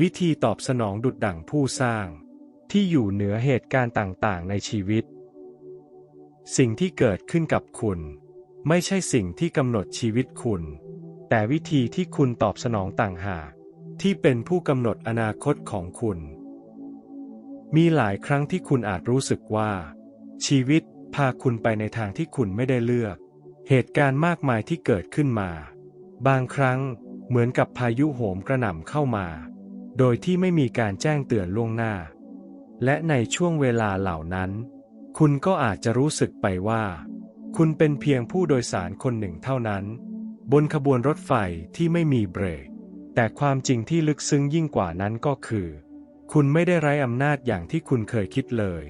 วิธีตอบสนองดุดดั่งผู้สร้าง ที่อยู่เหนือเหตุการณ์ต่างๆ ในชีวิต สิ่งที่เกิดขึ้นกับคุณ ไม่ใช่สิ่งที่กำหนดชีวิตคุณ แต่วิธีที่คุณตอบสนองต่างหากที่เป็นผู้กำหนดอนาคตของคุณ มีหลายครั้งที่คุณอาจรู้สึกว่า ชีวิตพาคุณไปในทางที่คุณไม่ได้เลือก เหตุการณ์มากมายที่เกิดขึ้นมา บางครั้งเหมือนกับพายุโหมกระหน่ำเข้ามา โดยที่ไม่มีการแจ้งเตือนล่วงหน้า และในช่วงเวลาเหล่านั้น คุณก็อาจจะรู้สึกไปว่า คุณเป็นเพียงผู้โดยสารคนหนึ่งเท่านั้น บนขบวนรถไฟที่ไม่มีเบรก แต่ความจริงที่ลึกซึ้งยิ่งกว่านั้นก็คือ คุณไม่ได้ไร้อำนาจอย่างที่คุณเคยคิดเลย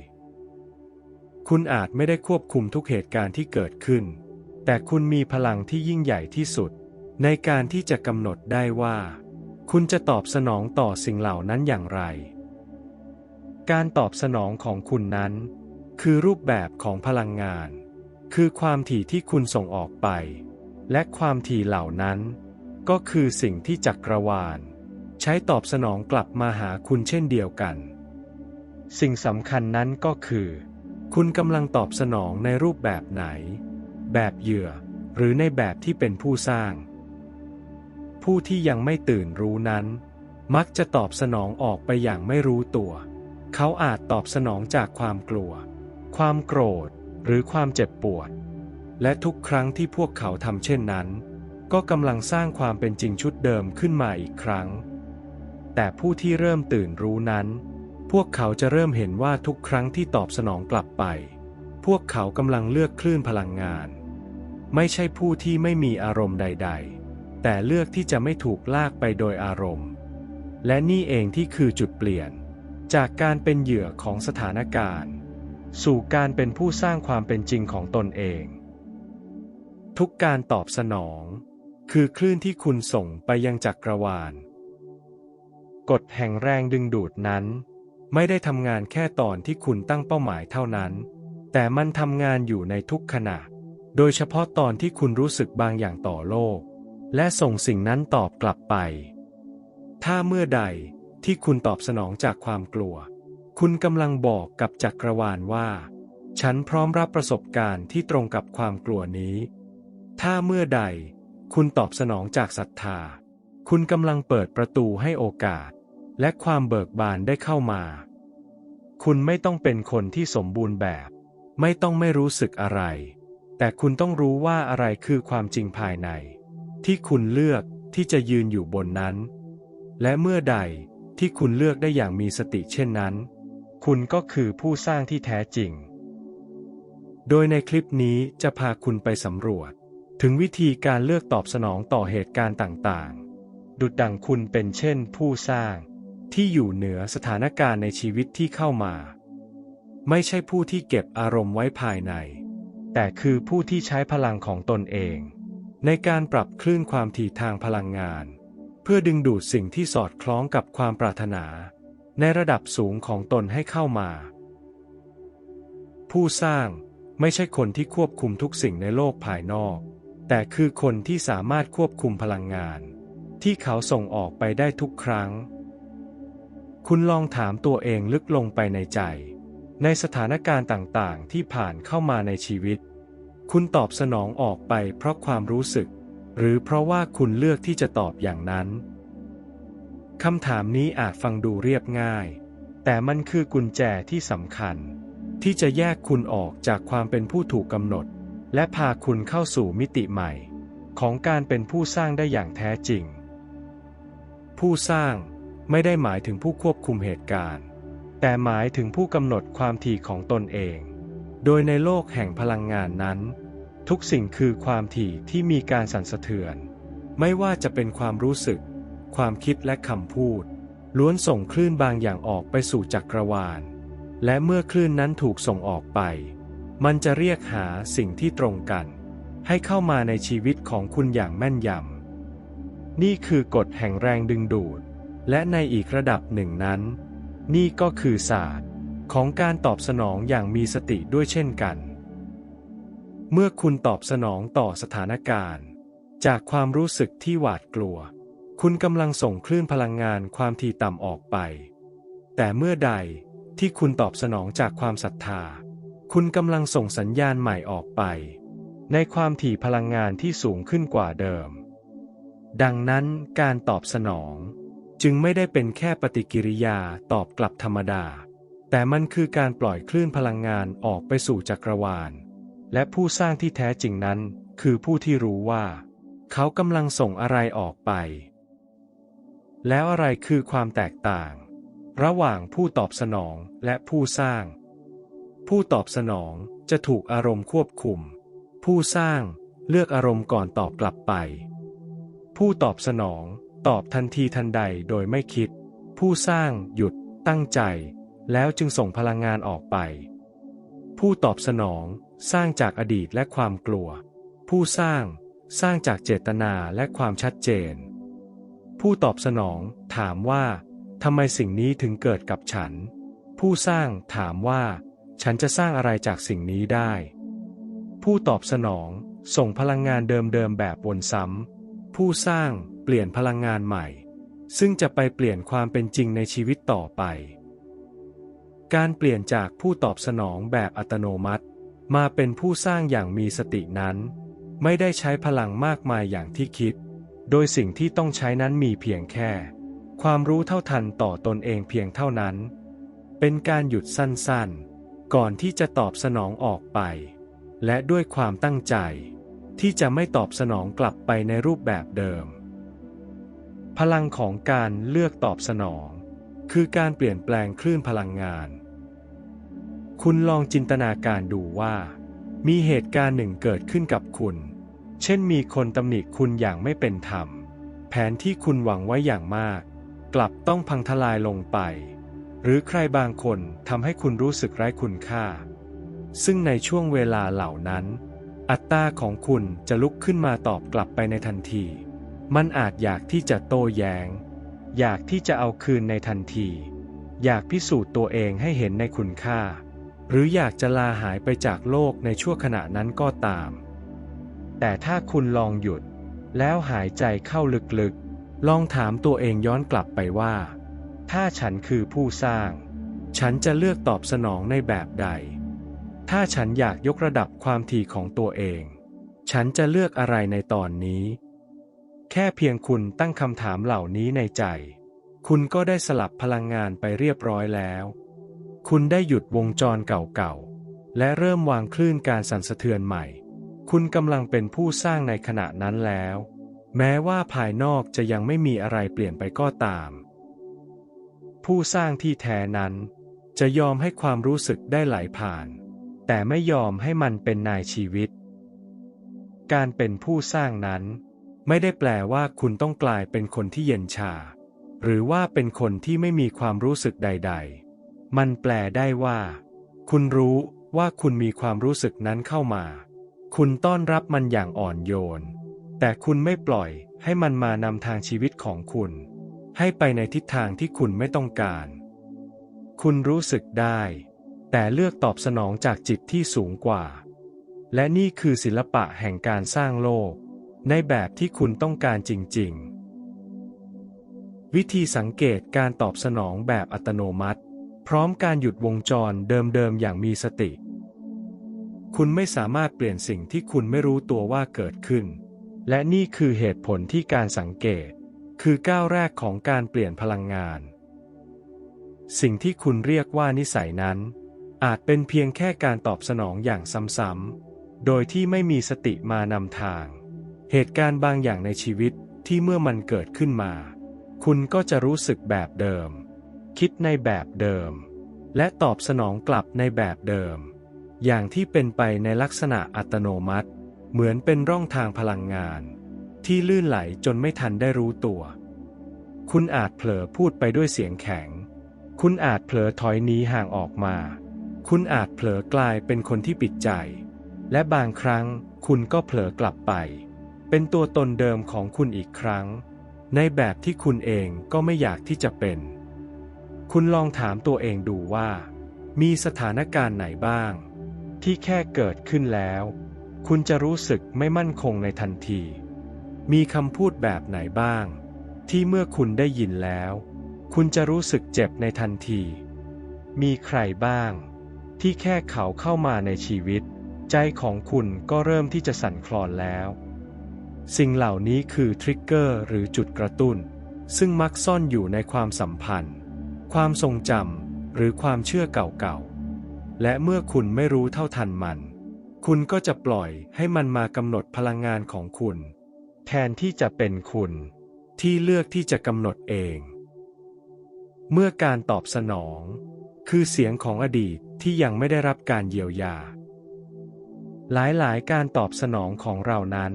คุณอาจไม่ได้ควบคุมทุกเหตุการณ์ที่เกิดขึ้น แต่คุณมีพลังที่ยิ่งใหญ่ที่สุด ในการที่จะกำหนดได้ว่า คุณจะตอบสนองต่อสิ่งเหล่านั้นอย่างไร การตอบสนองของคุณนั้น คือรูปแบบของพลังงาน คือความถี่ที่คุณส่งออกไป และความถี่เหล่านั้น ก็คือสิ่งที่จักรวาล ใช้ตอบสนองกลับมาหาคุณเช่นเดียวกัน สิ่งสำคัญนั้นก็คือ คุณกำลังตอบสนองในรูปแบบไหน แบบเหยื่อ หรือในแบบที่เป็นผู้สร้าง ผู้ที่ยังไม่ตื่นรู้นั้น มักจะตอบสนองออกไปอย่างไม่รู้ตัว เขาอาจตอบสนองจากความกลัว ความโกรธ หรือความเจ็บปวด และทุกครั้งที่พวกเขาทำเช่นนั้น ก็กำลังสร้างความเป็นจริงชุดเดิมขึ้นมาอีกครั้ง แต่ผู้ที่เริ่มตื่นรู้นั้น พวกเขาจะเริ่มเห็นว่าทุกครั้งที่ตอบสนองกลับไป พวกเขากำลังเลือกคลื่นพลังงาน ไม่ใช่ผู้ที่ไม่มีอารมณ์ใด ๆ แต่เลือกที่จะไม่ถูกลากไปโดยอารมณ์ และนี่เองที่คือจุดเปลี่ยน จากการเป็นเหยื่อของสถานการณ์ สู่การเป็นผู้สร้างความเป็นจริงของตนเอง ทุกการตอบสนอง คือคลื่นที่คุณส่งไปยังจักรวาล กฎแห่งแรงดึงดูดนั้น ไม่ได้ทำงานแค่ตอนที่คุณตั้งเป้าหมายเท่านั้น แต่มันทำงานอยู่ในทุกขณะ โดยเฉพาะตอนที่คุณรู้สึกบางอย่างต่อโลก และส่งสิ่งนั้นตอบกลับไป ถ้าเมื่อใดที่คุณตอบสนองจากความกลัว คุณกำลังบอกกับจักรวาลว่า ฉันพร้อมรับประสบการณ์ที่ตรงกับความกลัวนี้ ถ้าเมื่อใด คุณตอบสนองจากศรัทธา คุณกำลังเปิดประตูให้โอกาส และความเบิกบานได้เข้ามา คุณไม่ต้องเป็นคนที่สมบูรณ์แบบ ไม่ต้องไม่รู้สึกอะไร แต่คุณต้องรู้ว่าอะไรคือความจริงภายใน ที่คุณเลือกที่จะยืนอยู่บนนั้น และเมื่อใดที่คุณเลือกได้อย่างมีสติเช่นนั้น คุณก็คือผู้สร้างที่แท้จริง โดยในคลิปนี้จะพาคุณไปสำรวจ ถึงวิธีการเลือกตอบสนองต่อเหตุการณ์ต่างๆ ดุดดังคุณเป็นเช่นผู้สร้าง ที่อยู่เหนือสถานการณ์ในชีวิตที่เข้ามา ไม่ใช่ผู้ที่เก็บอารมณ์ไว้ภายใน แต่คือผู้ที่ใช้พลังของตนเอง ในการปรับคลื่นความถี่ทางพลังงาน เพื่อดึงดูดสิ่งที่สอดคล้องกับความปรารถนา ในระดับสูงของตนให้เข้ามา ผู้สร้างไม่ใช่คนที่ควบคุมทุกสิ่งในโลกภายนอก แต่คือคนที่สามารถควบคุมพลังงาน ที่เขาส่งออกไปได้ทุกครั้ง คุณลองถามตัวเองลึกลงไปในใจ ในสถานการณ์ต่างๆ ที่ผ่านเข้ามาในชีวิต คุณตอบสนองออกไปเพราะความรู้สึก หรือเพราะว่าคุณเลือกที่จะตอบอย่างนั้นคำถามนี้อาจฟังดูเรียบง่าย แต่มันคือกุญแจที่สำคัญ ที่จะแยกคุณออกจากความเป็นผู้ถูกกำหนด และพาคุณเข้าสู่มิติใหม่ ของการเป็นผู้สร้างได้อย่างแท้จริง ผู้สร้างไม่ได้หมายถึงผู้ควบคุมเหตุการณ์ แต่หมายถึงผู้กำหนดความถี่ของตนเอง โดยในโลกแห่งพลังงานนั้น ทุกสิ่งคือความถี่ที่มีการสั่นสะเทือน ไม่ว่าจะเป็นความรู้สึก ความคิดและคำพูด ล้วนส่งคลื่นบางอย่างออกไปสู่จักรวาล และเมื่อคลื่นนั้นถูกส่งออกไป มันจะเรียกหาสิ่งที่ตรงกัน ให้เข้ามาในชีวิตของคุณอย่างแม่นยำ นี่คือกฎแห่งแรงดึงดูด และในอีกระดับหนึ่งนั้น นี่ก็คือศาสตร์ของการตอบสนองอย่างมีสติด้วยเช่นกัน เมื่อคุณตอบสนองต่อสถานการณ์ จากความรู้สึกที่หวาดกลัว คุณกำลังส่งคลื่นพลังงานความถี่ต่ำออกไป แต่เมื่อใดที่คุณตอบสนองจากความศรัทธา คุณกำลังส่งสัญญาณใหม่ออกไป ในความถี่พลังงานที่สูงขึ้นกว่าเดิม ดังนั้นการตอบสนอง จึงไม่ได้เป็นแค่ปฏิกิริยาตอบกลับธรรมดา แต่มันคือการปล่อยคลื่นพลังงานออกไปสู่จักรวาล และผู้สร้างที่แท้จริงนั้น คือผู้ที่รู้ว่า เขากำลังส่งอะไรออกไป แล้วอะไรคือความแตกต่าง ระหว่างผู้ตอบสนองและผู้สร้าง ผู้ตอบสนองจะถูกอารมณ์ควบคุม ผู้สร้างเลือกอารมณ์ก่อนตอบกลับไป ผู้ตอบสนองตอบทันทีทันใดโดยไม่คิด ผู้สร้างหยุดตั้งใจ แล้วจึงส่งพลังงานออกไป ผู้ตอบสนอง สร้างจากอดีตและความกลัว ผู้สร้าง สร้างจากเจตนาและความชัดเจน ผู้ตอบสนอง ถามว่าทำไมสิ่งนี้ถึงเกิดกับฉัน ผู้สร้างถามว่า ฉันจะสร้างอะไรจากสิ่งนี้ได้ ผู้ตอบสนอง ส่งพลังงานเดิมๆแบบวนซ้ำผู้สร้างเปลี่ยนพลังงานใหม่ ซึ่งจะไปเปลี่ยนความเป็นจริงในชีวิตต่อไป การเปลี่ยนจากผู้ตอบสนองแบบอัตโนมัติ มาเป็นผู้สร้างอย่างมีสตินั้น ไม่ได้ใช้พลังมากมายอย่างที่คิด โดยสิ่งที่ต้องใช้นั้นมีเพียงแค่ ความรู้เท่าทันต่อตนเองเพียงเท่านั้น เป็นการหยุดสั้นๆ ก่อนที่จะตอบสนองออกไป และด้วยความตั้งใจ ที่จะไม่ตอบสนองกลับไปในรูปแบบเดิม พลังของการเลือกตอบสนอง คือการเปลี่ยนแปลงคลื่นพลังงาน คุณลองจินตนาการดูว่า มีเหตุการณ์หนึ่งเกิดขึ้นกับคุณ เช่นมีคนตำหนิคุณอย่างไม่เป็นธรรม แผนที่คุณหวังไว้อย่างมาก กลับต้องพังทลายลงไป หรือใครบางคนทำให้คุณรู้สึกไร้คุณค่า ซึ่งในช่วงเวลาเหล่านั้น อัตตาของคุณจะลุกขึ้นมาตอบกลับไปในทันที มันอาจอยากที่จะโต้แยง้ง อยากที่จะเอาคืนในทันที อยากพิสูจน์ตัวเองให้เห็นในคุณค่า หรืออยากจะลาหายไปจากโลกในชั่วขณะนั้นก็ตาม แต่ถ้าคุณลองหยุด แล้วหายใจเข้าลึกๆ ลองถามตัวเองย้อนกลับไปว่า ถ้าฉันคือผู้สร้าง ฉันจะเลือกตอบสนองในแบบใด ถ้าฉันอยากยกระดับความถี่ของตัวเอง ฉันจะเลือกอะไรในตอนนี้ แค่เพียงคุณตั้งคำถามเหล่านี้ในใจ คุณก็ได้สลับพลังงานไปเรียบร้อยแล้ว คุณได้หยุดวงจรเก่าๆ และเริ่มวางคลื่นการสั่นสะเทือนใหม่ คุณกำลังเป็นผู้สร้างในขณะนั้นแล้ว แม้ว่าภายนอกจะยังไม่มีอะไรเปลี่ยนไปก็ตาม ผู้สร้างที่แท้นั้น จะยอมให้ความรู้สึกได้ไหลผ่าน แต่ไม่ยอมให้มันเป็นนายชีวิต การเป็นผู้สร้างนั้น ไม่ได้แปลว่าคุณต้องกลายเป็นคนที่เย็นชา หรือว่าเป็นคนที่ไม่มีความรู้สึกใด ๆ มันแปลได้ว่า คุณรู้ว่าคุณมีความรู้สึกนั้นเข้ามา คุณต้อนรับมันอย่างอ่อนโยน แต่คุณไม่ปล่อยให้มันมานำทางชีวิตของคุณ ให้ไปในทิศทางที่คุณไม่ต้องการ คุณรู้สึกได้ แต่เลือกตอบสนองจากจิตที่สูงกว่า และนี่คือศิลปะแห่งการสร้างโลก ในแบบที่คุณต้องการจริง ๆ วิธีสังเกตการตอบสนองแบบอัตโนมัติ พร้อมการหยุดวงจรเดิมๆอย่างมีสติ คุณไม่สามารถเปลี่ยนสิ่งที่คุณไม่รู้ตัวว่าเกิดขึ้น และนี่คือเหตุผลที่การสังเกต คือก้าวแรกของการเปลี่ยนพลังงาน สิ่งที่คุณเรียกว่านิสัยนั้น อาจเป็นเพียงแค่การตอบสนองอย่างซ้ำๆ โดยที่ไม่มีสติมานำทาง เหตุการณ์บางอย่างในชีวิตที่เมื่อมันเกิดขึ้นมา คุณก็จะรู้สึกแบบเดิม คิดในแบบเดิม และตอบสนองกลับในแบบเดิม อย่างที่เป็นไปในลักษณะอัตโนมัติ เหมือนเป็นร่องทางพลังงาน ที่ลื่นไหลจนไม่ทันได้รู้ตัว คุณอาจเผลอพูดไปด้วยเสียงแข็ง คุณอาจเผลอถอยหนีห่างออกมา คุณอาจเผลอกลายเป็นคนที่ปิดใจ และบางครั้งคุณก็เผลอกลับไป เป็นตัวตนเดิมของคุณอีกครั้ง ในแบบที่คุณเองก็ไม่อยากที่จะเป็น คุณลองถามตัวเองดูว่า มีสถานการณ์ไหนบ้าง ที่แค่เกิดขึ้นแล้ว คุณจะรู้สึกไม่มั่นคงในทันที มีคำพูดแบบไหนบ้าง ที่เมื่อคุณได้ยินแล้ว คุณจะรู้สึกเจ็บในทันที มีใครบ้าง ที่แค่เขาเข้ามาในชีวิต ใจของคุณก็เริ่มที่จะสั่นคลอนแล้ว สิ่งเหล่านี้คือทริกเกอร์หรือจุดกระตุ้น ซึ่งมักซ่อนอยู่ในความสัมพันธ์ ความทรงจำหรือความเชื่อเก่าๆ และเมื่อคุณไม่รู้เท่าทันมัน คุณก็จะปล่อยให้มันมากำหนดพลังงานของคุณ แทนที่จะเป็นคุณ ที่เลือกที่จะกำหนดเอง เมื่อการตอบสนอง คือเสียงของอดีตที่ยังไม่ได้รับการเยียวยา หลายๆ การตอบสนองของเรานั้น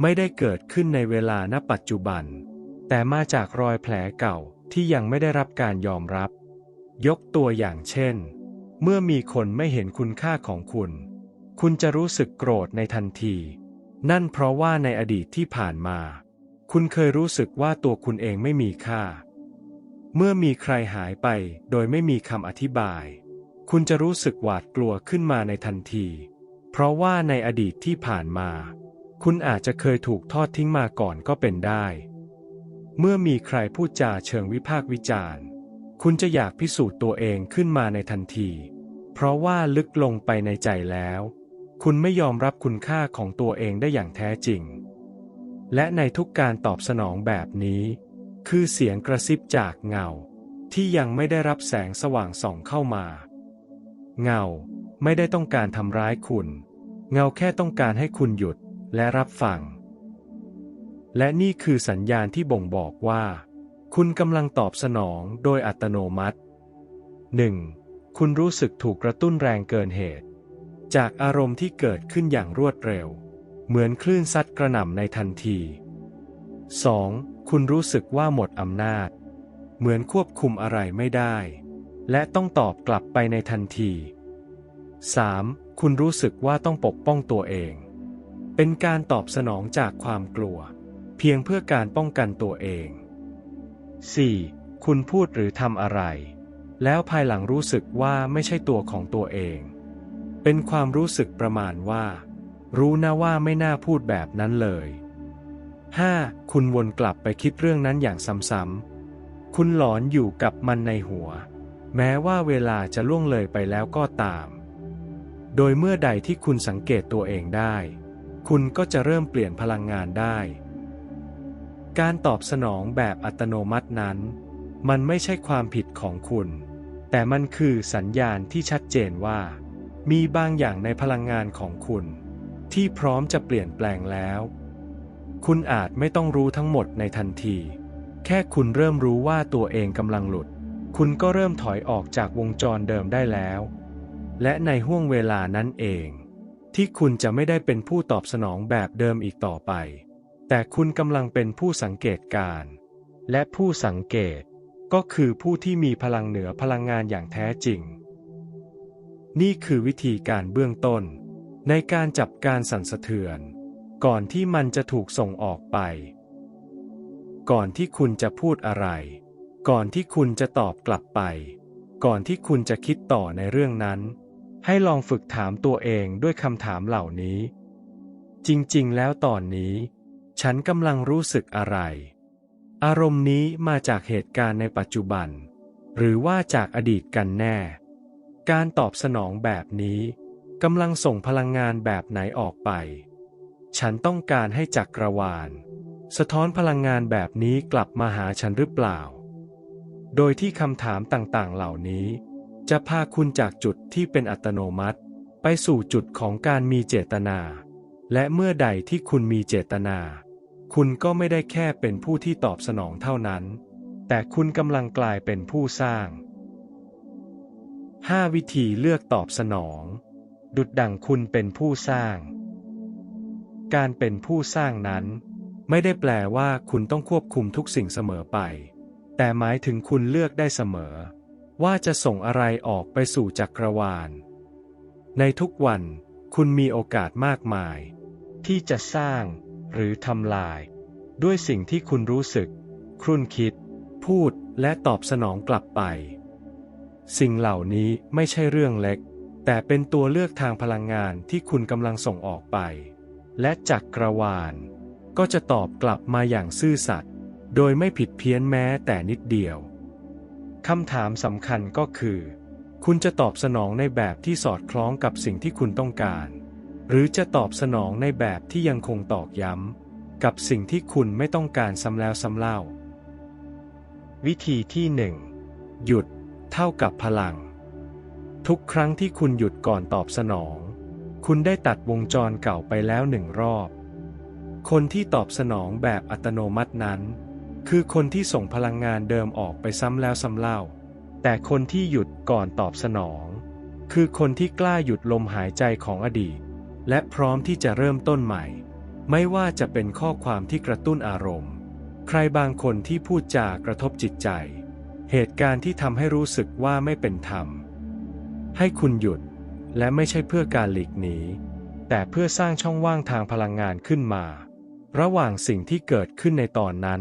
ไม่ได้เกิดขึ้นในเวลาณปัจจุบัน แต่มาจากรอยแผลเก่า ที่ยังไม่ได้รับการยอมรับ ยกตัวอย่างเช่น เมื่อมีคนไม่เห็นคุณค่าของคุณ คุณจะรู้สึกโกรธในทันที นั่นเพราะว่าในอดีตที่ผ่านมา คุณเคยรู้สึกว่าตัวคุณเองไม่มีค่า เมื่อมีใครหายไปโดยไม่มีคำอธิบาย คุณจะรู้สึกหวาดกลัวขึ้นมาในทันที เพราะว่าในอดีตที่ผ่านมา คุณอาจจะเคยถูกทอดทิ้งมาก่อนก็เป็นได้ เมื่อมีใครพูดจาเชิงวิพากษ์วิจารณ์ คุณจะอยากพิสูจน์ตัวเองขึ้นมาในทันที เพราะว่าลึกลงไปในใจแล้ว คุณไม่ยอมรับคุณค่าของตัวเองได้อย่างแท้จริง และในทุกการตอบสนองแบบนี้ คือเสียงกระซิบจากเงา ที่ยังไม่ได้รับแสงสว่างส่องเข้ามา เงาไม่ได้ต้องการทำร้ายคุณ เงาแค่ต้องการให้คุณหยุดและรับฟัง และนี่คือสัญญาณที่บ่งบอกว่า คุณกำลังตอบสนองโดยอัตโนมัติ 1. คุณรู้สึกถูกกระตุ้นแรงเกินเหตุ จากอารมณ์ที่เกิดขึ้นอย่างรวดเร็ว เหมือนคลื่นซัดกระหน่ำในทันที 2. คุณรู้สึกว่าหมดอำนาจ เหมือนควบคุมอะไรไม่ได้ และต้องตอบกลับไปในทันที 3. คุณรู้สึกว่าต้องปกป้องตัวเอง เป็นการตอบสนองจากความกลัว พียงเพื่อการป้องกันตัวเอง 4. คุณพูดหรือทำอะไร แล้วภายหลังรู้สึกว่าไม่ใช่ตัวของตัวเอง เป็นความรู้สึกประมาณว่า รู้นะว่าไม่น่าพูดแบบนั้นเลย 5. คุณวนกลับไปคิดเรื่องนั้นอย่างซ้ำๆ คุณหลอนอยู่กับมันในหัว แม้ว่าเวลาจะล่วงเลยไปแล้วก็ตาม โดยเมื่อใดที่คุณสังเกตตัวเองได้ คุณก็จะเริ่มเปลี่ยนพลังงานได้ การตอบสนองแบบอัตโนมัตินั้น มันไม่ใช่ความผิดของคุณ แต่มันคือสัญญาณที่ชัดเจนว่า มีบางอย่างในพลังงานของคุณ ที่พร้อมจะเปลี่ยนแปลงแล้ว คุณอาจไม่ต้องรู้ทั้งหมดในทันที แค่คุณเริ่มรู้ว่าตัวเองกำลังหลุด คุณก็เริ่มถอยออกจากวงจรเดิมได้แล้ว และในห่วงเวลานั้นเอง ที่คุณจะไม่ได้เป็นผู้ตอบสนองแบบเดิมอีกต่อไป แต่คุณกำลังเป็นผู้สังเกตการ และผู้สังเกตก็คือผู้ที่มีพลังเหนือพลังงานอย่างแท้จริง นี่คือวิธีการเบื้องต้น ในการจับการสั่นสะเทือน ก่อนที่มันจะถูกส่งออกไป ก่อนที่คุณจะพูดอะไร ก่อนที่คุณจะตอบกลับไป ก่อนที่คุณจะคิดต่อในเรื่องนั้น ให้ลองฝึกถามตัวเองด้วยคำถามเหล่านี้ จริงๆ แล้วตอนนี้ ฉันกำลังรู้สึกอะไร อารมณ์นี้มาจากเหตุการณ์ในปัจจุบัน หรือว่าจากอดีตกันแน่ การตอบสนองแบบนี้กำลังส่งพลังงานแบบไหนออกไป ฉันต้องการให้จักรวาล สะท้อนพลังงานแบบนี้กลับมาหาฉันหรือเปล่า โดยที่คำถามต่างๆเหล่านี้ จะพาคุณจากจุดที่เป็นอัตโนมัติ ไปสู่จุดของการมีเจตนา และเมื่อใดที่คุณมีเจตนา คุณก็ไม่ได้แค่เป็นผู้ที่ตอบสนองเท่านั้น แต่คุณกำลังกลายเป็นผู้สร้าง 5 วิธีเลือกตอบสนอง ดุดดั่งคุณเป็นผู้สร้าง การเป็นผู้สร้างนั้น ไม่ได้แปลว่าคุณต้องควบคุมทุกสิ่งเสมอไป แต่หมายถึงคุณเลือกได้เสมอ ว่าจะส่งอะไรออกไปสู่จักรวาล ในทุกวัน คุณมีโอกาสมากมาย ที่จะสร้าง หรือทำลาย ด้วยสิ่งที่คุณรู้สึก ครุ่นคิด พูดและตอบสนองกลับไป สิ่งเหล่านี้ไม่ใช่เรื่องเล็ก แต่เป็นตัวเลือกทางพลังงานที่คุณกำลังส่งออกไป และจักรวาล ก็จะตอบกลับมาอย่างซื่อสัตย์โดยไม่ผิดเพี้ยนแม้แต่นิดเดียวคำถามสำคัญก็คือ คุณจะตอบสนองในแบบที่สอดคล้องกับสิ่งที่คุณต้องการ หรือจะตอบสนองในแบบที่ยังคงตอกย้ำ กับสิ่งที่คุณไม่ต้องการซ้ำแล้วซ้ำเล่า วิธีที่หนึ่งหยุด เท่ากับพลัง ทุกครั้งที่คุณหยุดก่อนตอบสนอง คุณได้ตัดวงจรเก่าไปแล้วหนึ่งรอบ คนที่ตอบสนองแบบอัตโนมัตินั้น คือคนที่ส่งพลังงานเดิมออกไปซ้ำแล้วซ้ำเล่า แต่คนที่หยุดก่อนตอบสนอง คือคนที่กล้าหยุดลมหายใจของอดีต และพร้อมที่จะเริ่มต้นใหม่ ไม่ว่าจะเป็นข้อความที่กระตุ้นอารมณ์ ใครบางคนที่พูดจากระทบจิตใจ เหตุการณ์ที่ทำให้รู้สึกว่าไม่เป็นธรรม ให้คุณหยุดและไม่ใช่เพื่อการหลีกหนี แต่เพื่อสร้างช่องว่างทางพลังงานขึ้นมา ระหว่างสิ่งที่เกิดขึ้นในตอนนั้น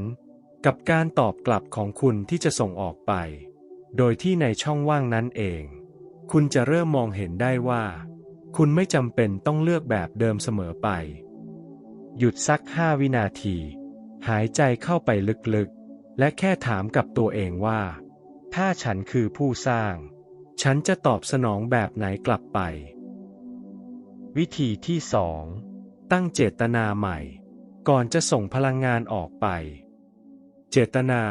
กับการตอบกลับของคุณที่จะส่งออกไป โดยที่ในช่องว่างนั้นเอง คุณจะเริ่มมองเห็นได้ว่า คุณไม่จำเป็นต้องเลือกแบบเดิมเสมอไป หยุดสักห้าวินาที หายใจเข้าไปลึกๆ และแค่ถามกับตัวเองว่า ถ้าฉันคือผู้สร้าง ฉันจะตอบสนองแบบไหนกลับไป วิธีที่สองตั้งเจตนาใหม่ ก่อนจะส่งพลังงานออกไป เจตนา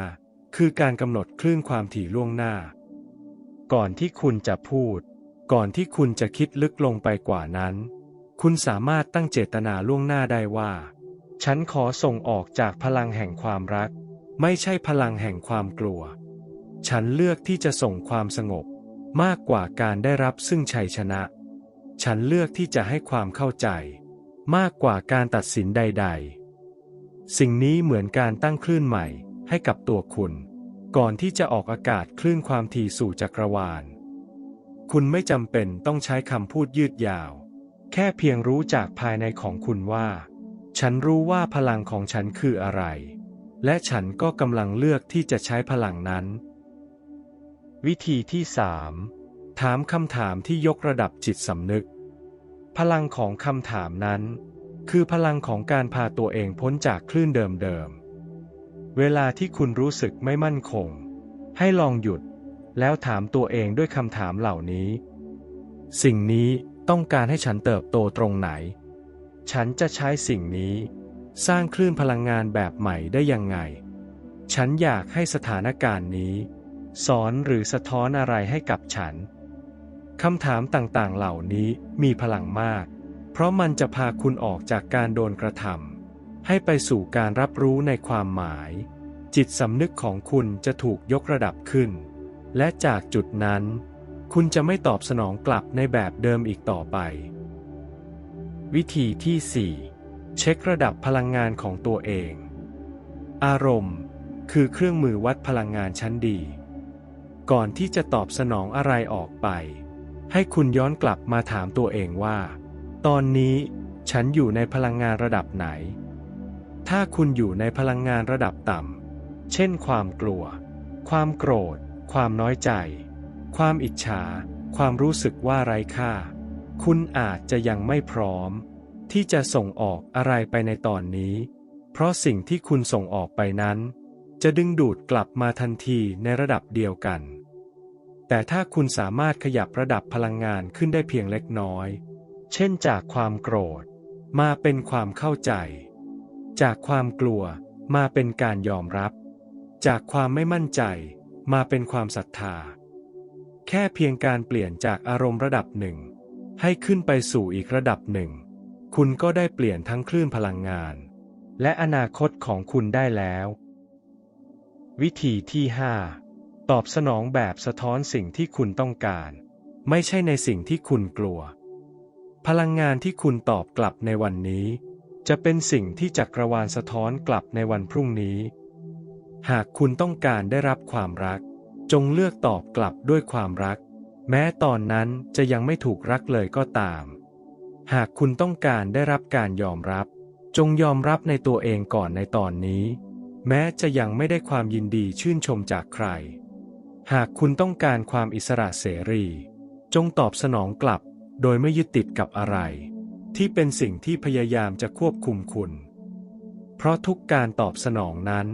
คือการกำหนดคลื่นความถี่ล่วงหน้า ก่อนที่คุณจะพูด ก่อนที่คุณจะคิดลึกลงไปกว่านั้น คุณสามารถตั้งเจตนาล่วงหน้าได้ว่า ฉันขอส่งออกจากพลังแห่งความรัก ไม่ใช่พลังแห่งความกลัว ฉันเลือกที่จะส่งความสงบ มากกว่าการได้รับซึ่งชัยชนะ ฉันเลือกที่จะให้ความเข้าใจ มากกว่าการตัดสินใด ๆ สิ่งนี้เหมือนการตั้งคลื่นใหม่ให้กับตัวคุณ ก่อนที่จะออกอากาศคลื่นความถี่สู่จักรวาล คุณไม่จำเป็นต้องใช้คำพูดยืดยาว แค่เพียงรู้จากภายในของคุณว่า ฉันรู้ว่าพลังของฉันคืออะไร และฉันก็กำลังเลือกที่จะใช้พลังนั้น วิธีที่สามถามคำถามที่ยกระดับจิตสำนึก พลังของคำถามนั้น คือพลังของการพาตัวเองพ้นจากคลื่นเดิมๆเวลาที่คุณรู้สึกไม่มั่นคง ให้ลองหยุด แล้วถามตัวเองด้วยคำถามเหล่านี้ สิ่งนี้ต้องการให้ฉันเติบโตตรงไหน ฉันจะใช้สิ่งนี้ สร้างคลื่นพลังงานแบบใหม่ได้ยังไง ฉันอยากให้สถานการณ์นี้ สอนหรือสะท้อนอะไรให้กับฉันคำถามต่างๆเหล่านี้มีพลังมาก เพราะมันจะพาคุณออกจากการโดนกระทำให้ไปสู่การรับรู้ในความหมาย จิตสำนึกของคุณจะถูกยกระดับขึ้น และจากจุดนั้น คุณจะไม่ตอบสนองกลับในแบบเดิมอีกต่อไป วิธีที่ 4 เช็คระดับพลังงานของตัวเอง อารมณ์ คือเครื่องมือวัดพลังงานชั้นดี ก่อนที่จะตอบสนองอะไรออกไป ให้คุณย้อนกลับมาถามตัวเองว่า ตอนนี้ฉันอยู่ในพลังงานระดับไหน ถ้าคุณอยู่ในพลังงานระดับต่ำ เช่นความกลัว ความโกรธ ความน้อยใจ ความอิจฉา ความรู้สึกว่าไร้ค่า คุณอาจจะยังไม่พร้อม ที่จะส่งออกอะไรไปในตอนนี้ เพราะสิ่งที่คุณส่งออกไปนั้น จะดึงดูดกลับมาทันทีในระดับเดียวกัน แต่ถ้าคุณสามารถขยับระดับพลังงานขึ้นได้เพียงเล็กน้อย เช่นจากความโกรธ มาเป็นความเข้าใจ จากความกลัวมาเป็นการยอมรับ จากความไม่มั่นใจ มาเป็นความศรัทธา แค่เพียงการเปลี่ยนจากอารมณ์ระดับหนึ่ง ให้ขึ้นไปสู่อีกระดับหนึ่ง คุณก็ได้เปลี่ยนทั้งคลื่นพลังงาน และอนาคตของคุณได้แล้ว วิธีที่ 5 ตอบสนองแบบสะท้อนสิ่งที่คุณต้องการ ไม่ใช่ในสิ่งที่คุณกลัว พลังงานที่คุณตอบกลับในวันนี้ จะเป็นสิ่งที่จักรวาลสะท้อนกลับในวันพรุ่งนี้ หากคุณต้องการได้รับความรัก จงเลือกตอบกลับด้วยความรัก แม้ตอนนั้นจะยังไม่ถูกรักเลยก็ตาม หากคุณต้องการได้รับการยอมรับ จงยอมรับในตัวเองก่อนในตอนนี้ แม้จะยังไม่ได้ความยินดีชื่นชมจากใคร หากคุณต้องการความอิสระเสรี จงตอบสนองกลับ โดยไม่ยึดติดกับอะไร ที่เป็นสิ่งที่พยายามจะควบคุมคุณ เพราะทุกการตอบสนองนั้น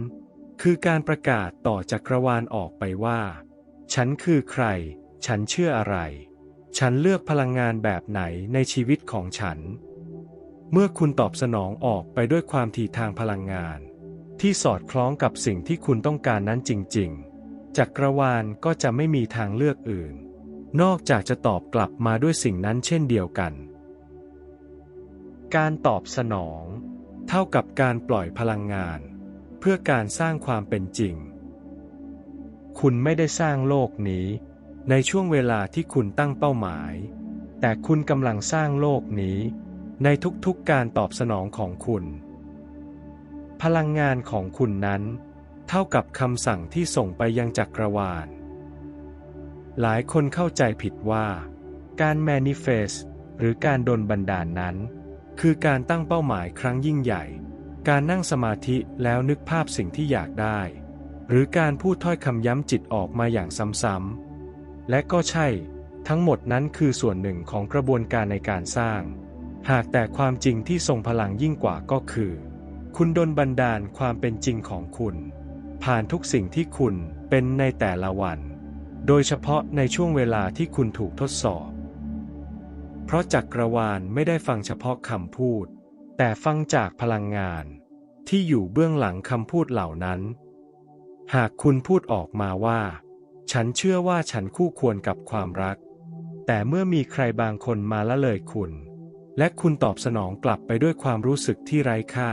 คือการประกาศต่อจักรวาลออกไปว่า ฉันคือใคร ฉันเชื่ออะไร ฉันเลือกพลังงานแบบไหนในชีวิตของฉัน เมื่อคุณตอบสนองออกไปด้วยความถี่ทางพลังงาน ที่สอดคล้องกับสิ่งที่คุณต้องการนั้นจริง ๆ จักรวาลก็จะไม่มีทางเลือกอื่น นอกจากจะตอบกลับมาด้วยสิ่งนั้นเช่นเดียวกัน การตอบสนอง เท่ากับการปล่อยพลังงาน เพื่อการสร้างความเป็นจริง คุณไม่ได้สร้างโลกนี้ ในช่วงเวลาที่คุณตั้งเป้าหมาย แต่คุณกำลังสร้างโลกนี้ ในทุกๆการตอบสนองของคุณ พลังงานของคุณนั้น เท่ากับคำสั่งที่ส่งไปยังจักรวาล หลายคนเข้าใจผิดว่า การ manifest หรือการดนบันดาลนนั้น คือการตั้งเป้าหมายครั้งยิ่งใหญ่ การนั่งสมาธิแล้วนึกภาพสิ่งที่อยากได้ หรือการพูดถ้อยคำย้ำจิตออกมาอย่างซ้ำๆ และก็ใช่ ทั้งหมดนั้นคือส่วนหนึ่งของกระบวนการในการสร้าง หากแต่ความจริงที่ทรงพลังยิ่งกว่าก็คือ คุณดนบันดาลความเป็นจริงของคุณ ผ่านทุกสิ่งที่คุณเป็นในแต่ละวัน โดยเฉพาะในช่วงเวลาที่คุณถูกทดสอบ เพราะจักรวาลไม่ได้ฟังเฉพาะคำพูด แต่ฟังจากพลังงานที่อยู่เบื้องหลังคำพูดเหล่านั้น หากคุณพูดออกมาว่า ฉันเชื่อว่าฉันคู่ควรกับความรัก แต่เมื่อมีใครบางคนมาละเลยคุณ และคุณตอบสนองกลับไปด้วยความรู้สึกที่ไร้ค่า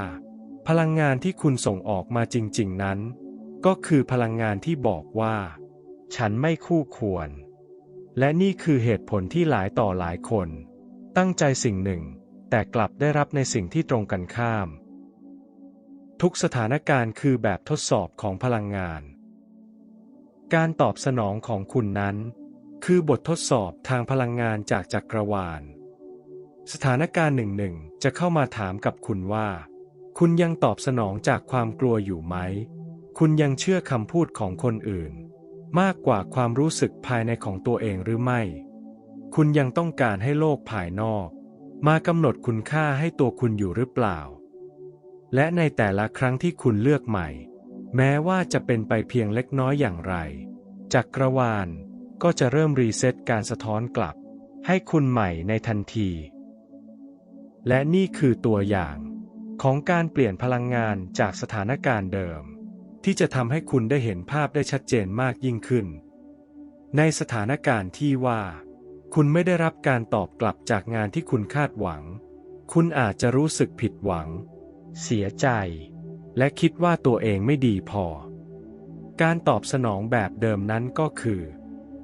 พลังงานที่คุณส่งออกมาจริง ๆ นั้น ก็คือพลังงานที่บอกว่า ฉันไม่คู่ควร และนี่คือเหตุผลที่หลายต่อหลายคน ตั้งใจสิ่งหนึ่ง แต่กลับได้รับในสิ่งที่ตรงกันข้าม ทุกสถานการณ์คือแบบทดสอบของพลังงาน การตอบสนองของคุณนั้น คือบททดสอบทางพลังงานจากจักรวาล สถานการณ์หนึ่งหนึ่งจะเข้ามาถามกับคุณว่า คุณยังตอบสนองจากความกลัวอยู่ไหม คุณยังเชื่อคำพูดของคนอื่น มากกว่าความรู้สึกภายในของตัวเองหรือไม่ คุณยังต้องการให้โลกภายนอก มากำหนดคุณค่าให้ตัวคุณอยู่หรือเปล่า และในแต่ละครั้งที่คุณเลือกใหม่ แม้ว่าจะเป็นไปเพียงเล็กน้อยอย่างไร จักรวาลก็จะเริ่มรีเซ็ตการสะท้อนกลับ ให้คุณใหม่ในทันที และนี่คือตัวอย่างของการเปลี่ยนพลังงานจากสถานการณ์เดิม ที่จะทำให้คุณได้เห็นภาพได้ชัดเจนมากยิ่งขึ้น ในสถานการณ์ที่ว่า คุณไม่ได้รับการตอบกลับจากงานที่คุณคาดหวัง คุณอาจจะรู้สึกผิดหวัง เสียใจ และคิดว่าตัวเองไม่ดีพอ การตอบสนองแบบเดิมนั้นก็คือ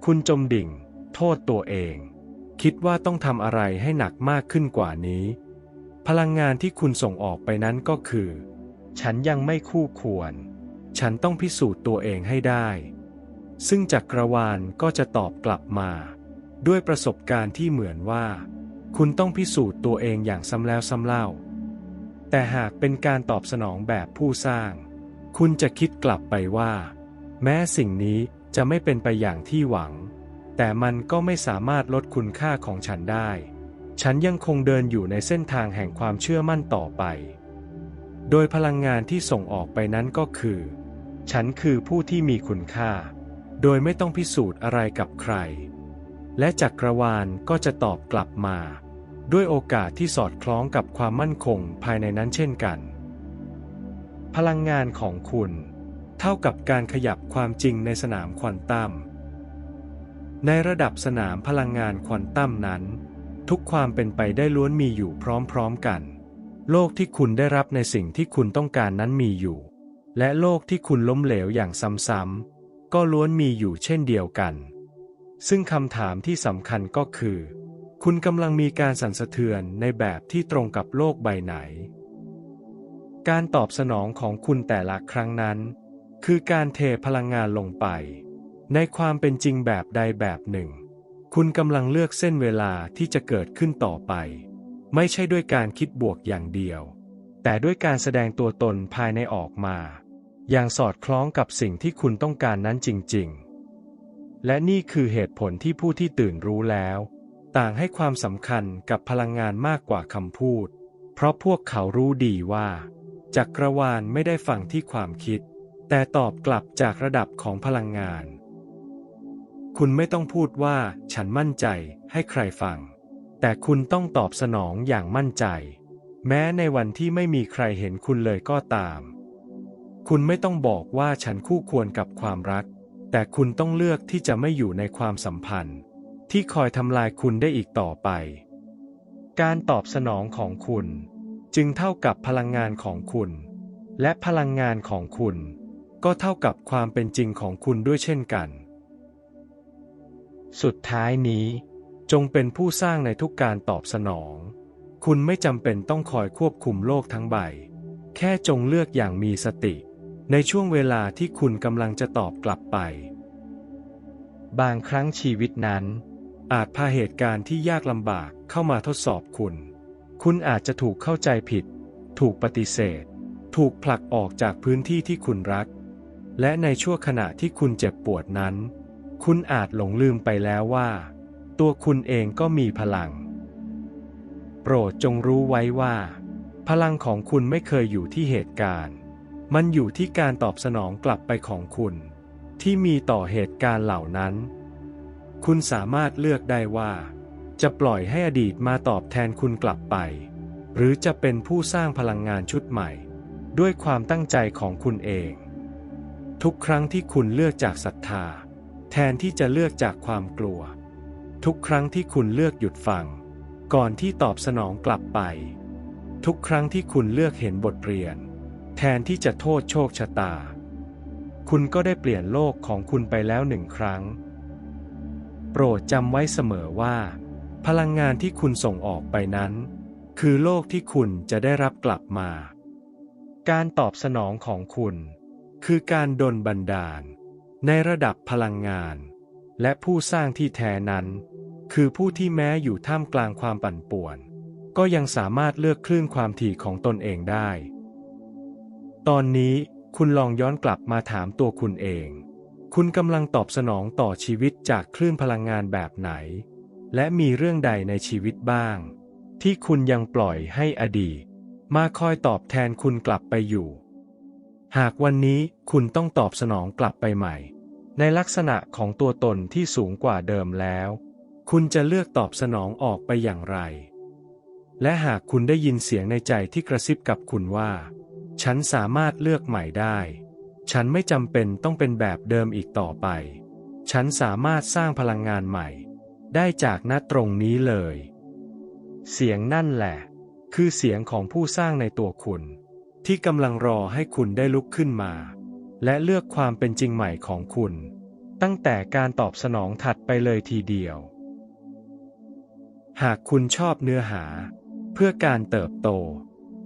คุณจมดิ่ง โทษตัวเอง คิดว่าต้องทำอะไรให้หนักมากขึ้นกว่านี้ พลังงานที่คุณส่งออกไปนั้นก็คือ ฉันยังไม่คู่ควร ฉันต้องพิสูจน์ตัวเองให้ได้ ซึ่งจักรวาลก็จะตอบกลับมา ด้วยประสบการณ์ที่เหมือนว่า คุณต้องพิสูจน์ตัวเองอย่างซ้ำแล้วซ้ำเล่า แต่หากเป็นการตอบสนองแบบผู้สร้าง คุณจะคิดกลับไปว่า แม้สิ่งนี้จะไม่เป็นไปอย่างที่หวัง แต่มันก็ไม่สามารถลดคุณค่าของฉันได้ ฉันยังคงเดินอยู่ในเส้นทางแห่งความเชื่อมั่นต่อไป โดยพลังงานที่ส่งออกไปนั้นก็คือ ฉันคือผู้ที่มีคุณค่า โดยไม่ต้องพิสูจน์อะไรกับใคร และจักรวาลก็จะตอบกลับมา ด้วยโอกาสที่สอดคล้องกับความมั่นคงภายในนั้นเช่นกัน พลังงานของคุณ เท่ากับการขยับความจริงในสนามควอนตัมในระดับสนามพลังงานควอนตัมนั้น ทุกความเป็นไปได้ล้วนมีอยู่พร้อมๆกัน โลกที่คุณได้รับในสิ่งที่คุณต้องการนั้นมีอยู่ และโลกที่คุณล้มเหลวอย่างซ้ำๆก็ล้วนมีอยู่เช่นเดียวกัน ซึ่งคำถามที่สำคัญก็คือ คุณกำลังมีการสั่นสะเทือนในแบบที่ตรงกับโลกใบไหน การตอบสนองของคุณแต่ละครั้งนั้น คือการเทพลังงานลงไป ในความเป็นจริงแบบใดแบบหนึ่ง คุณกำลังเลือกเส้นเวลาที่จะเกิดขึ้นต่อไป ไม่ใช่ด้วยการคิดบวกอย่างเดียว แต่ด้วยการแสดงตัวตนภายในออกมา อย่างสอดคล้องกับสิ่งที่คุณต้องการนั้นจริง ๆ และนี่คือเหตุผลที่ผู้ที่ตื่นรู้แล้ว ต่างให้ความสำคัญกับพลังงานมากกว่าคำพูด เพราะพวกเขารู้ดีว่า จักรวาลไม่ได้ฟังที่ความคิด แต่ตอบกลับจากระดับของพลังงาน คุณไม่ต้องพูดว่า ฉันมั่นใจให้ใครฟัง แต่คุณต้องตอบสนองอย่างมั่นใจ แม้ในวันที่ไม่มีใครเห็นคุณเลยก็ตาม คุณไม่ต้องบอกว่าฉันคู่ควรกับความรัก แต่คุณต้องเลือกที่จะไม่อยู่ในความสัมพันธ์ ที่คอยทำลายคุณได้อีกต่อไป การตอบสนองของคุณ จึงเท่ากับพลังงานของคุณ และพลังงานของคุณ ก็เท่ากับความเป็นจริงของคุณด้วยเช่นกัน สุดท้ายนี้ จงเป็นผู้สร้างในทุกการตอบสนอง คุณไม่จำเป็นต้องคอยควบคุมโลกทั้งใบ แค่จงเลือกอย่างมีสติ ในช่วงเวลาที่คุณกำลังจะตอบกลับไป บางครั้งชีวิตนั้น อาจพาเหตุการณ์ที่ยากลำบากเข้ามาทดสอบคุณ คุณอาจจะถูกเข้าใจผิด ถูกปฏิเสธ ถูกผลักออกจากพื้นที่ที่คุณรัก และในชั่วขณะที่คุณเจ็บปวดนั้น คุณอาจหลงลืมไปแล้วว่า ตัวคุณเองก็มีพลัง โปรดจงรู้ไว้ว่า พลังของคุณไม่เคยอยู่ที่เหตุการณ์ มันอยู่ที่การตอบสนองกลับไปของคุณ ที่มีต่อเหตุการณ์เหล่านั้น คุณสามารถเลือกได้ว่า จะปล่อยให้อดีตมาตอบแทนคุณกลับไป หรือจะเป็นผู้สร้างพลังงานชุดใหม่ ด้วยความตั้งใจของคุณเอง ทุกครั้งที่คุณเลือกจากศรัทธา แทนที่จะเลือกจากความกลัว ทุกครั้งที่คุณเลือกหยุดฟัง ก่อนที่ตอบสนองกลับไป ทุกครั้งที่คุณเลือกเห็นบทเรียน ทนที่จะโทษโชคชะตา คุณก็ได้เปลี่ยนโลกของคุณไปแล้วหนึ่งครั้ง โปรดจำไว้เสมอว่า พลังงานที่คุณส่งออกไปนั้น คือโลกที่คุณจะได้รับกลับมา การตอบสนองของคุณ คือการดลบันดาล ในระดับพลังงาน และผู้สร้างที่แท้นั้น คือผู้ที่แม้อยู่ท่ามกลางความปั่นป่วน ก็ยังสามารถเลือกคลื่นความถี่ของตนเองได้ ตอนนี้คุณลองย้อนกลับมาถามตัวคุณเอง คุณกำลังตอบสนองต่อชีวิตจากคลื่นพลังงานแบบไหน และมีเรื่องใดในชีวิตบ้าง ที่คุณยังปล่อยให้อดีต มาคอยตอบแทนคุณกลับไปอยู่ หากวันนี้คุณต้องตอบสนองกลับไปใหม่ ในลักษณะของตัวตนที่สูงกว่าเดิมแล้ว คุณจะเลือกตอบสนองออกไปอย่างไร และหากคุณได้ยินเสียงในใจที่กระซิบกับคุณว่า ฉันสามารถเลือกใหม่ได้ ฉันไม่จำเป็นต้องเป็นแบบเดิมอีกต่อไป ฉันสามารถสร้างพลังงานใหม่ ได้จากณตรงนี้เลย เสียงนั่นแหละ คือเสียงของผู้สร้างในตัวคุณ ที่กำลังรอให้คุณได้ลุกขึ้นมา และเลือกความเป็นจริงใหม่ของคุณ ตั้งแต่การตอบสนองถัดไปเลยทีเดียว หากคุณชอบเนื้อหา เพื่อการเติบโต